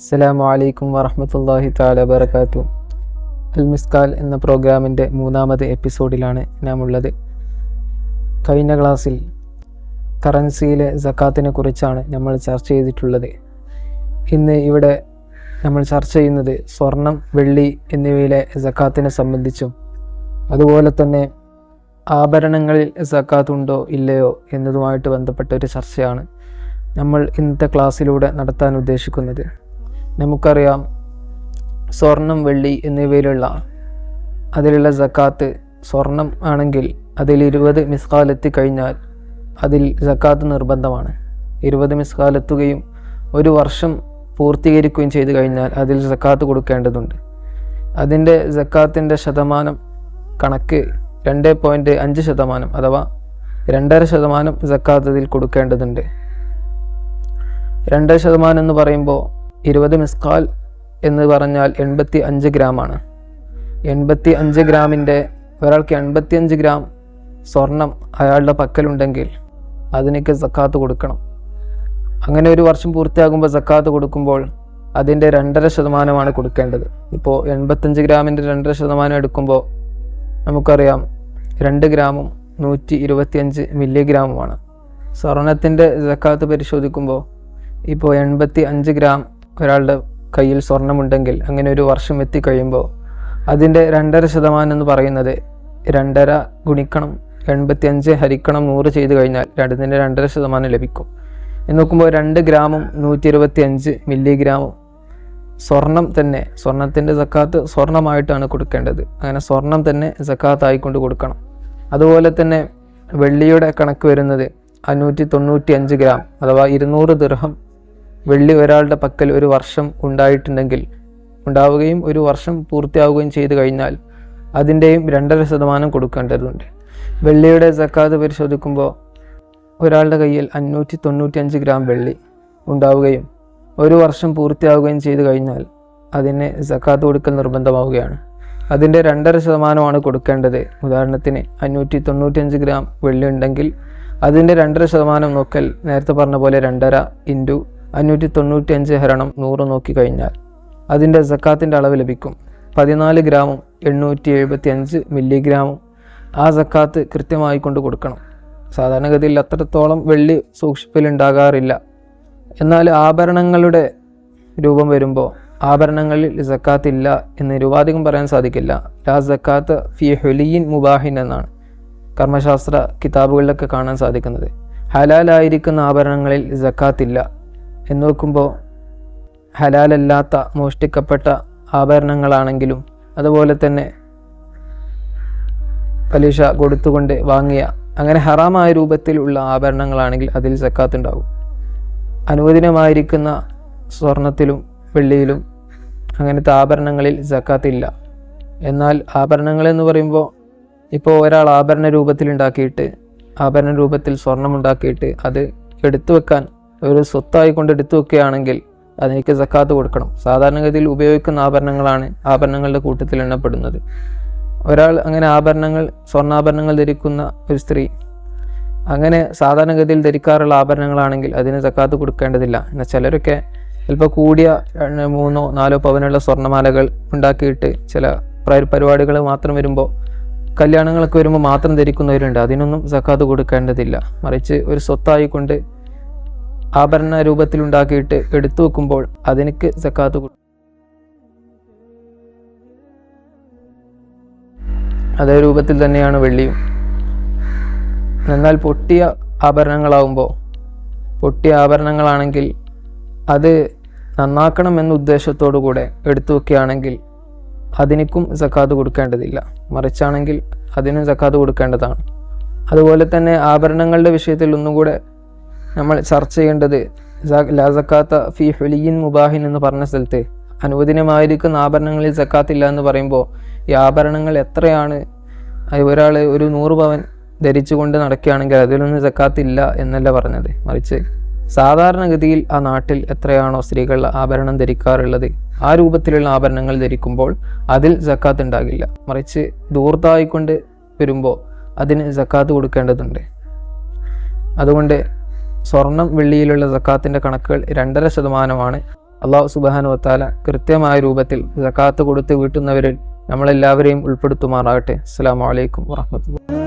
അസ്സലാമു അലൈക്കും വറഹമത്തല്ലാഹി താല വബർക്കാത്തു അൽ മിസ്കാൽ എന്ന പ്രോഗ്രാമിന്റെ മൂന്നാമത് എപ്പിസോഡിലാണ് നാം ഉള്ളത് കഴിഞ്ഞ ക്ലാസ്സിൽ കറൻസിയിലെ സക്കാത്തിനെ കുറിച്ചാണ് നമ്മൾ ചർച്ച ചെയ്തിട്ടുള്ളത്. ഇന്ന് ഇവിടെ നമ്മൾ ചർച്ച ചെയ്യുന്നത് സ്വർണം വെള്ളി എന്നിവയിലെ സക്കാത്തിനെ സംബന്ധിച്ചും അതുപോലെ തന്നെ ആഭരണങ്ങളിൽ സക്കാത്ത് ഉണ്ടോ ഇല്ലയോ എന്നതുമായിട്ട് ബന്ധപ്പെട്ട ഒരു ചർച്ചയാണ് നമ്മൾ ഇന്നത്തെ ക്ലാസ്സിലൂടെ നടത്താൻ ഉദ്ദേശിക്കുന്നത്. നമുക്കറിയാം സ്വർണം വെള്ളി എന്നിവയിലുള്ള അതിലുള്ള സക്കാത്ത് സ്വർണം ആണെങ്കിൽ അതിൽ ഇരുപത് മിസ്കാലെത്തി കഴിഞ്ഞാൽ അതിൽ സക്കാത്ത് നിർബന്ധമാണ്. ഇരുപത് മിസ്കാലെത്തുകയും ഒരു വർഷം പൂർത്തീകരിക്കുകയും ചെയ്തു കഴിഞ്ഞാൽ അതിൽ സക്കാത്ത് കൊടുക്കേണ്ടതുണ്ട്. അതിന്റെ സക്കാത്തിന്റെ ശതമാനം കണക്ക് രണ്ട് പോയിന്റ് അഞ്ച് ശതമാനം അഥവാ രണ്ടര ശതമാനം സക്കാത്ത് ഇതിൽ കൊടുക്കേണ്ടതുണ്ട്. രണ്ടര ശതമാനം എന്ന് പറയുമ്പോൾ ഇരുപത് മിസ്കാൽ എന്ന് പറഞ്ഞാൽ എൺപത്തി അഞ്ച് ഗ്രാമാണ് എൺപത്തി അഞ്ച് ഗ്രാമിന്റെ ഒരാൾക്ക് എൺപത്തി അഞ്ച് ഗ്രാം സ്വർണം അയാളുടെ പക്കലുണ്ടെങ്കിൽ അതിനൊക്കെ സക്കാത്ത് കൊടുക്കണം. അങ്ങനെ ഒരു വർഷം പൂർത്തിയാകുമ്പോൾ സക്കാത്ത് കൊടുക്കുമ്പോൾ അതിന്റെ രണ്ടര ശതമാനമാണ് കൊടുക്കേണ്ടത്. ഇപ്പോൾ എൺപത്തഞ്ച് ഗ്രാമിന്റെ രണ്ടര ശതമാനം എടുക്കുമ്പോൾ നമുക്കറിയാം രണ്ട് ഗ്രാമും നൂറ്റി ഇരുപത്തിയഞ്ച് മില്ലിഗ്രാമുമാണ്. സ്വർണത്തിന്റെ ജക്കാത്ത് പരിശോധിക്കുമ്പോൾ ഇപ്പോൾ എൺപത്തി അഞ്ച് ഗ്രാം ഒരാളുടെ കയ്യിൽ സ്വർണമുണ്ടെങ്കിൽ അങ്ങനെ ഒരു വർഷം എത്തിക്കഴിയുമ്പോൾ അതിന്റെ രണ്ടര ശതമാനം എന്ന് പറയുന്നത് രണ്ടര ഗുണിക്കണം എൺപത്തി അഞ്ച് ഹരിക്കണം നൂറ് ചെയ്ത് കഴിഞ്ഞാൽ രണ്ടിന്റെ രണ്ടര ശതമാനം ലഭിക്കും. എന്ന് നോക്കുമ്പോൾ രണ്ട് ഗ്രാമും നൂറ്റി ഇരുപത്തി അഞ്ച് മില്ലിഗ്രാമും. സ്വർണം തന്നെ സ്വർണത്തിന്റെ സക്കാത്ത് സ്വർണമായിട്ടാണ് കൊടുക്കേണ്ടത്. അങ്ങനെ സ്വർണം തന്നെ സക്കാത്ത് ആയിക്കൊണ്ട് കൊടുക്കണം. അതുപോലെ തന്നെ വെള്ളിയുടെ കണക്ക് വരുന്നത് അഞ്ഞൂറ്റി തൊണ്ണൂറ്റി അഞ്ച് ഗ്രാം അഥവാ ഇരുന്നൂറ് ദിർഹം. വെള്ളി ഒരാളുടെ പക്കൽ ഒരു വർഷം ഉണ്ടായിട്ടുണ്ടെങ്കിൽ ഉണ്ടാവുകയും ഒരു വർഷം പൂർത്തിയാവുകയും ചെയ്തു കഴിഞ്ഞാൽ അതിന്റെയും രണ്ടര ശതമാനം കൊടുക്കേണ്ടതുണ്ട്. വെള്ളിയുടെ സക്കാത്ത് പരിശോധിക്കുമ്പോൾ ഒരാളുടെ കയ്യിൽ അഞ്ഞൂറ്റി തൊണ്ണൂറ്റി അഞ്ച് ഗ്രാം വെള്ളി ഉണ്ടാവുകയും ഒരു വർഷം പൂർത്തിയാവുകയും ചെയ്തു കഴിഞ്ഞാൽ അതിന് സക്കാത്ത് കൊടുക്കൽ നിർബന്ധമാവുകയാണ്. അതിന്റെ രണ്ടര ശതമാനമാണ് കൊടുക്കേണ്ടത്. ഉദാഹരണത്തിന് അഞ്ഞൂറ്റി തൊണ്ണൂറ്റിയഞ്ച് ഗ്രാം വെള്ളി ഉണ്ടെങ്കിൽ അതിന്റെ രണ്ടര ശതമാനം നോക്കൽ നേരത്തെ പറഞ്ഞ പോലെ രണ്ടര ഇന്റു അഞ്ഞൂറ്റി തൊണ്ണൂറ്റി അഞ്ച് ഹരണം നൂറ് നോക്കി കഴിഞ്ഞാൽ അതിന്റെ സക്കാത്തിന്റെ അളവ് ലഭിക്കും. പതിനാല് ഗ്രാമും എണ്ണൂറ്റി എഴുപത്തി അഞ്ച് മില്ലിഗ്രാമും ആ സക്കാത്ത് കൃത്യമായി കൊണ്ട് കൊടുക്കണം. സാധാരണഗതിയിൽ അത്രത്തോളം വെള്ളി സൂക്ഷിപ്പിലുണ്ടാകാറില്ല എന്നാൽ ആഭരണങ്ങളുടെ രൂപം വരുമ്പോൾ ആഭരണങ്ങളിൽ സക്കാത്ത് ഇല്ല എന്ന് നിരുപാധികം പറയാൻ സാധിക്കില്ല. ലാ സക്കാത്ത് ഫി ഹുലിയിൻ മുബാഹിൻ എന്നാണ് കർമ്മശാസ്ത്ര കിതാബുകളിലൊക്കെ കാണാൻ സാധിക്കുന്നത്. ഹലാലായിരിക്കുന്ന ആഭരണങ്ങളിൽ സക്കാത്ത് ഇല്ല. എന്ന് നോക്കുമ്പോൾ ഹലാലല്ലാത്ത മോഷ്ടിക്കപ്പെട്ട ആഭരണങ്ങളാണെങ്കിലും അതുപോലെ തന്നെ പലിശ കൊടുത്തുകൊണ്ട് വാങ്ങിയ അങ്ങനെ ഹറാമായ രൂപത്തിലുള്ള ആഭരണങ്ങളാണെങ്കിൽ അതിൽ സക്കാത്ത് ഉണ്ടാകും. അനുവദനമായിരിക്കുന്ന സ്വർണത്തിലും വെള്ളിയിലും അങ്ങനത്തെ ആഭരണങ്ങളിൽ സക്കാത്ത് ഇല്ല എന്നാൽ ആഭരണങ്ങൾ എന്ന് പറയുമ്പോൾ ഇപ്പോൾ ഒരാൾ ആഭരണ രൂപത്തിൽ ഉണ്ടാക്കിയിട്ട് ആഭരണ രൂപത്തിൽ സ്വർണം ഉണ്ടാക്കിയിട്ട് അത് എടുത്തു വെക്കാൻ ഒരു സ്വത്തായി കൊണ്ട് എടുത്തു വെക്കുകയാണെങ്കിൽ അതിനേക്ക് സക്കാത്ത് കൊടുക്കണം. സാധാരണഗതിയിൽ ഉപയോഗിക്കുന്ന ആഭരണങ്ങളാണ് ആഭരണങ്ങളുടെ കൂട്ടത്തിൽ എണ്ണപ്പെടുന്നത്. ഒരാൾ അങ്ങനെ ആഭരണങ്ങൾ സ്വർണാഭരണങ്ങൾ ധരിക്കുന്ന ഒരു സ്ത്രീ അങ്ങനെ സാധാരണഗതിയിൽ ധരിക്കാറുള്ള ആഭരണങ്ങളാണെങ്കിൽ അതിന് സക്കാത്ത് കൊടുക്കേണ്ടതില്ല. എന്നാൽ ചിലരൊക്കെ ചിലപ്പോൾ കൂടിയ മൂന്നോ നാലോ പവനുള്ള സ്വർണമാലകൾ ഉണ്ടാക്കിയിട്ട് ചില പരിപാടികൾ മാത്രം വരുമ്പോൾ കല്യാണങ്ങളൊക്കെ വരുമ്പോൾ മാത്രം ധരിക്കുന്നവരുണ്ട്. അതിനൊന്നും സക്കാത്ത് കൊടുക്കേണ്ടതില്ല. മറിച്ച് ഒരു സ്വത്തായിക്കൊണ്ട് ആഭരണ രൂപത്തിൽ ഉണ്ടാക്കിയിട്ട് എടുത്തു വെക്കുമ്പോൾ അതിനക്ക് സക്കാത്ത് കൊടുക്കും അതേ രൂപത്തിൽ തന്നെയാണ് വെള്ളിയും. എന്നാൽ പൊട്ടിയ ആഭരണങ്ങളാവുമ്പോൾ പൊട്ടിയ ആഭരണങ്ങളാണെങ്കിൽ അത് നന്നാക്കണം എന്ന ഉദ്ദേശത്തോടു കൂടെ എടുത്തു വെക്കുകയാണെങ്കിൽ അതിനിക്കും സക്കാത്ത് കൊടുക്കേണ്ടതില്ല. മറിച്ചാണെങ്കിൽ അതിനും സക്കാത്ത് കൊടുക്കേണ്ടതാണ്. അതുപോലെ തന്നെ ആഭരണങ്ങളുടെ വിഷയത്തിൽ ഒന്നും കൂടെ നമ്മൾ ചർച്ച ചെയ്യേണ്ടത് ലാസക്കാത്ത ഫി ഹുലിയിൻ മുബാഹിൻ എന്ന് പറഞ്ഞ സ്ഥലത്ത് അനുവദനമായിരിക്കുന്ന ആഭരണങ്ങളിൽ സക്കാത്തില്ല എന്ന് പറയുമ്പോൾ ഈ ആഭരണങ്ങൾ എത്രയാണ്? ഒരാൾ ഒരു നൂറ് പവൻ ധരിച്ചുകൊണ്ട് നടക്കുകയാണെങ്കിൽ അതിലൊന്നും സക്കാത്തില്ല എന്നല്ല പറഞ്ഞത്. മറിച്ച് സാധാരണഗതിയിൽ ആ നാട്ടിൽ എത്രയാണോ സ്ത്രീകൾ ആഭരണം ധരിക്കാറുള്ളത്? ആ രൂപത്തിലുള്ള ആഭരണങ്ങൾ ധരിക്കുമ്പോൾ അതിൽ ജക്കാത്ത് ഉണ്ടാകില്ല. മറിച്ച് ദൂർത്തായിക്കൊണ്ട് വരുമ്പോൾ അതിന് ജക്കാത്ത് കൊടുക്കേണ്ടതുണ്ട്. അതുകൊണ്ട് സ്വർണം വെള്ളിയിലുള്ള ജക്കാത്തിന്റെ കണക്കുകൾ രണ്ടര ശതമാനമാണ്. അള്ളാഹു സുബാനു വത്താല കൃത്യമായ രൂപത്തിൽ ജക്കാത്ത് കൊടുത്ത് വീട്ടുന്നവരിൽ നമ്മളെല്ലാവരെയും ഉൾപ്പെടുത്തുമാറാകട്ടെ. അസ്സാം വലൈക്കും വാഹമത്തുള്ള